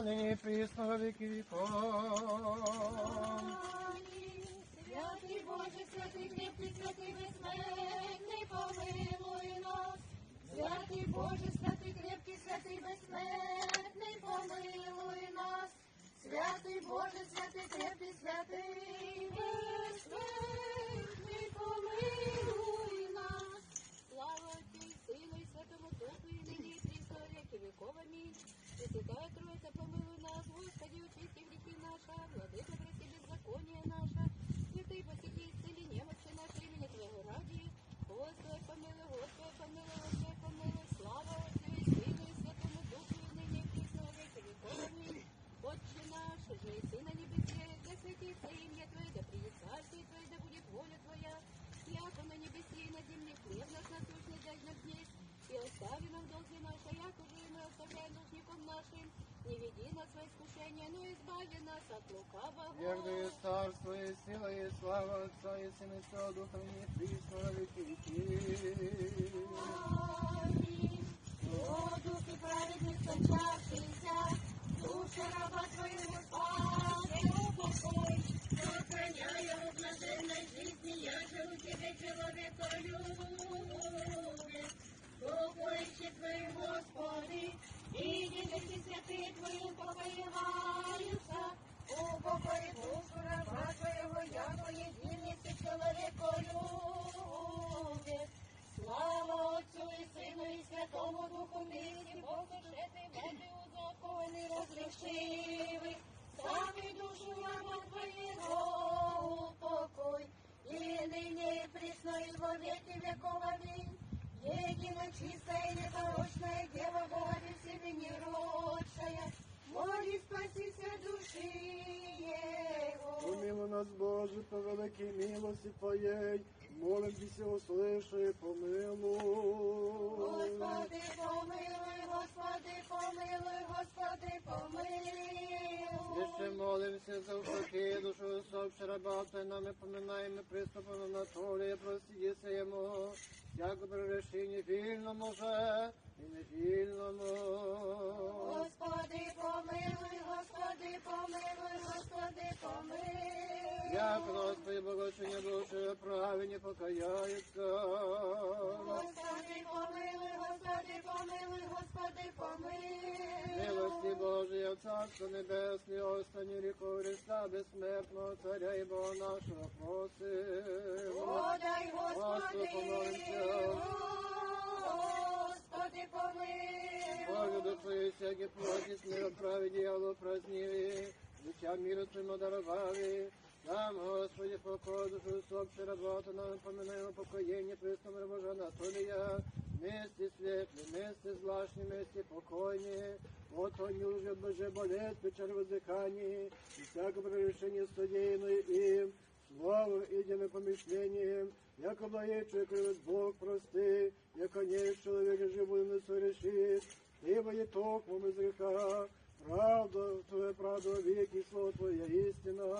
Благословен Бог наш, всегда, ныне Пресвятая Троица, помилуй нас, Господи, очисти грехи наши, владыка, лукавого. Верное царство и сила и слава Отца и Сына и Святого Духа, ныне и присно во веки веков. Во веки веков, амінь. Едино чистая и непорочная Дева Бога всеми родшая, моли спасися души Его. Помилуй нас, Боже, по великій милості Твоєї, молим Тися, услыши, помилуй. Господи, помилуй, Господи, помилуй, Господи, помилуй. Еще молимся за упокой душу усопши раба Твоя, нами поминаем и приступом Анатолия, прости се ему, при решенні вільному же і невільному. Господи, помилуй, Господи, помилуй, Господи, помилуй. Як Господи, благочиня душі, праведні покаяються. Царство Небесне, останні ріку Христа, безсмертного Царя і Бога нашого просим. Подай, Господи. Господи, помилуй. Боже, духи всякі плоті, сміро праві діяло праздніві, життя міру твоєму дарували. Нам, Господи, покой душу усопши работу, нам поминаємо покоєння Христом Божа Анатолія, вместе світлі, вместе злашні, вместе покойні, от они уже Боже воздыхание, и всякое прегрешение содеянное им, Слава идем помышлением, яко благое человек Бог прости, яко не человек живой не совершит, ибо є токмом из греха, правда, Твоя правда веки, слово Твоя истина,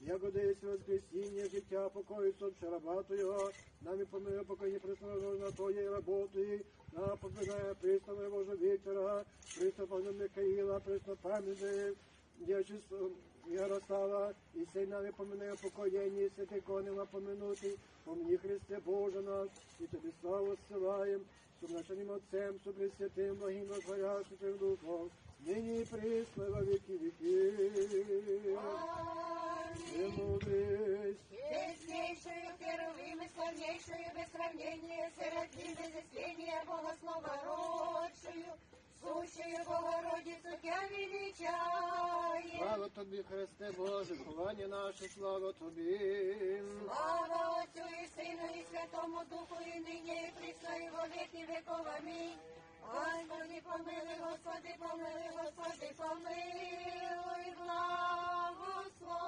яко десь воскресіння, життя, покою, собче раба Твоего, нами помилуй, покойні присновено на Твоєї роботи, на попинає пристави Божа вечора, приступа Михаїла, приступ пам'яти, Дячество Ярослава, і сей нами поминає покоєння, святий конема поминути, помні Христе Боже нас, і тобі славу зсилаєм, сумнашеним Отцем, супресвятим, благим Твоящим Духом, нині і присно, во віки віки. Не мудрись, Честнейшую, первым и славнейшую, без сравнения, серафим, без исследия, Бога слова родшую, сущую Богородицу Тя величаем. слава тобі, Христе Боже, ховання наше, слава тобі. Слава Отцю і Сину і Святому Духу, і нині, і присно, і во віки веков. Амінь. Господи, помилуй, Господи, помилуй, благослови.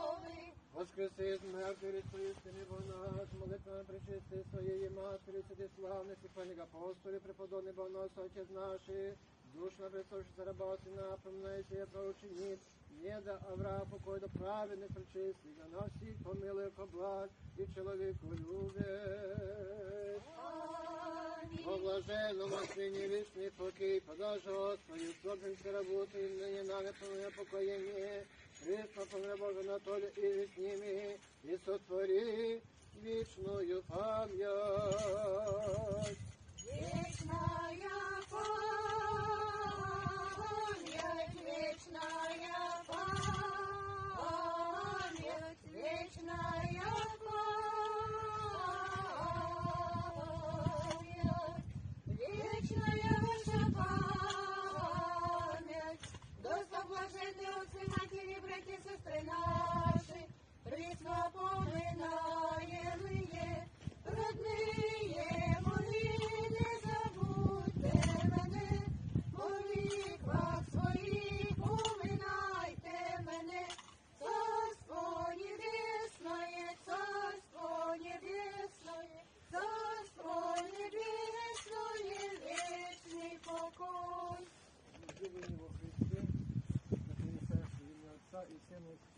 Воскреси з мертвих істини наш, молитвами причисти своєї матері, святі славних і паних апостолів, преподобний Бонос, Отець наші, душно присушиться раба сина, поминайся, я проучениць, не да Авраам покой до праведних причисти, на нас всіх помилуй, як благ, і чоловіку любить. Амінь. Амінь. О блаженному сині вічний покій, подажу Господи, собимся работу и ныне нами помое покоение. Христо помре Бога на толе и с ними, и сотвори вечную память.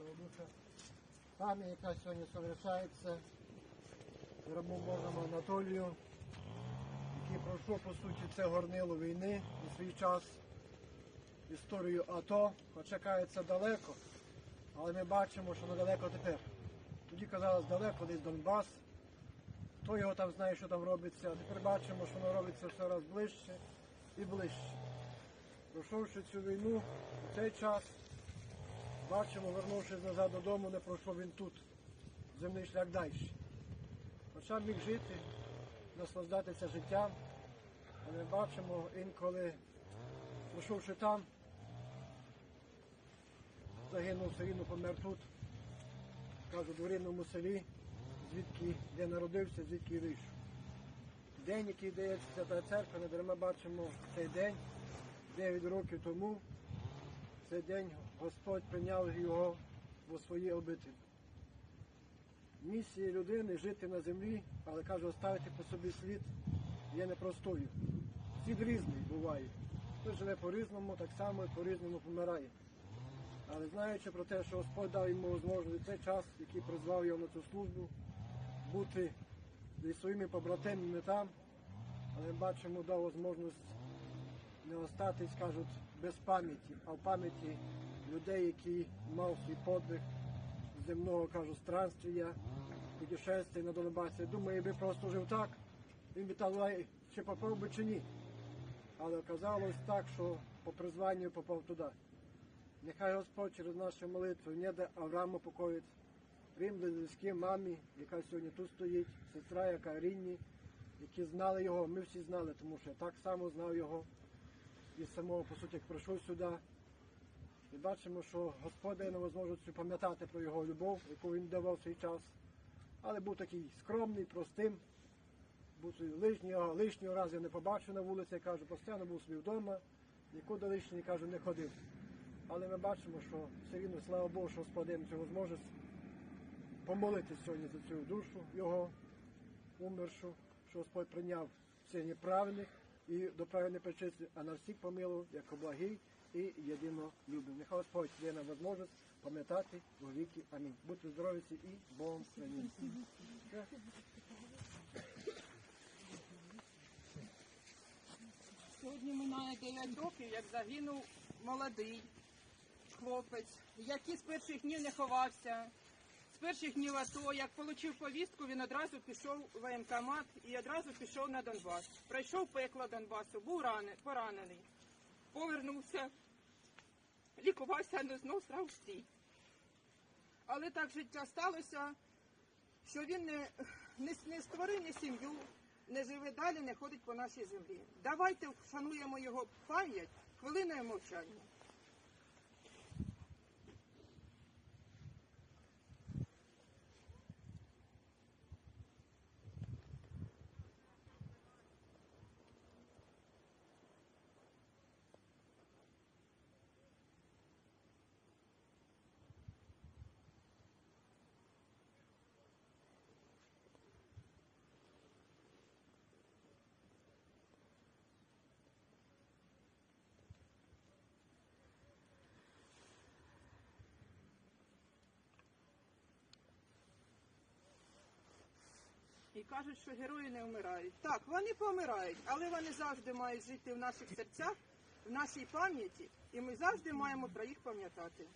Духа. Пам'ять, яка сьогодні совершається рабом Божому Анатолію, який пройшов, по суті, це горнило війни у свій час, історію АТО, хоча кається далеко, але ми бачимо, що недалеко тепер. Тоді казалось далеко, десь Донбас. Хто його там знає, що там робиться, а тепер бачимо, що воно робиться все раз ближче і ближче. Пройшовши цю війну у цей час, бачимо, вернувшись назад додому, не пройшов він тут, земний шлях далі. Хоча міг жити, наслаждатися життям, але бачимо інколи, пройшовши там, загинув все рівно, помер тут, кажуть, в рідному селі, звідки де народився, звідки вийшов. День, який дається Свята Церква, не дарма бачимо цей день, 9 років тому, цей день Господь прийняв його у свої обителі. Місія людини жити на землі, але каже, оставити по собі слід є непростою. Слід різний буває. Хтось живе по-різному, так само і по-різному помирає. Але знаючи про те, що Господь дав йому можливість цей час, який призвав його на цю службу, бути зі своїми побратимами там, але бачимо, дав можливість не остатись, кажуть, без пам'яті, а в пам'яті людей, які мав свій подвиг земного, кажуть, странствія, путешествия на Донбасі. Думаю, якби просто жив так, він би там чи попав би чи ні. Але оказалось так, що по призванню попав туди. Нехай Господь через нашу молитву не де Аврааму покоїть, Рим близькі мамі, яка сьогодні тут стоїть, сестра, яка рідні, які знали його, ми всі знали, тому що я так само знав його і самого, по суті, як прийшов сюди. І бачимо, що нам можливість пам'ятати про його любов, яку він давав свій час. Але був такий скромний, простим. Був лишнього, лишнього разу я не побачив на вулиці, я кажу, постійно був собі вдома, нікуди лишній, кажу, не ходив. Але ми бачимо, що все рівно, слава Богу, що Господь цю можливість помолитись сьогодні за цю душу його умершу, що Господь прийняв сьогодні правильних і до правильної причисти, а на всіх помилував, як благий і єдино любив. Нехай Господь дає нам можливість пам'ятати во віки. Амінь. Будьте здорові і Богом храні. Сьогодні минає 9 років, як загинув молодий хлопець, який з перших днів не ховався. Перших днів АТО, як отримав повістку, він одразу пішов в воєнкомат і одразу пішов на Донбас. Пройшов пекло Донбасу, був ране- поранений, повернувся, лікувався, але знов став в стій. Але так життя сталося, що він не, не, не створив ні сім'ю, не живе далі, не ходить по нашій землі. Давайте вшануємо його пам'ять хвилиною мовчання. І кажуть, що герої не вмирають. Так, вони помирають, але вони завжди мають жити в наших серцях, в нашій пам'яті, і ми завжди маємо про їх пам'ятати.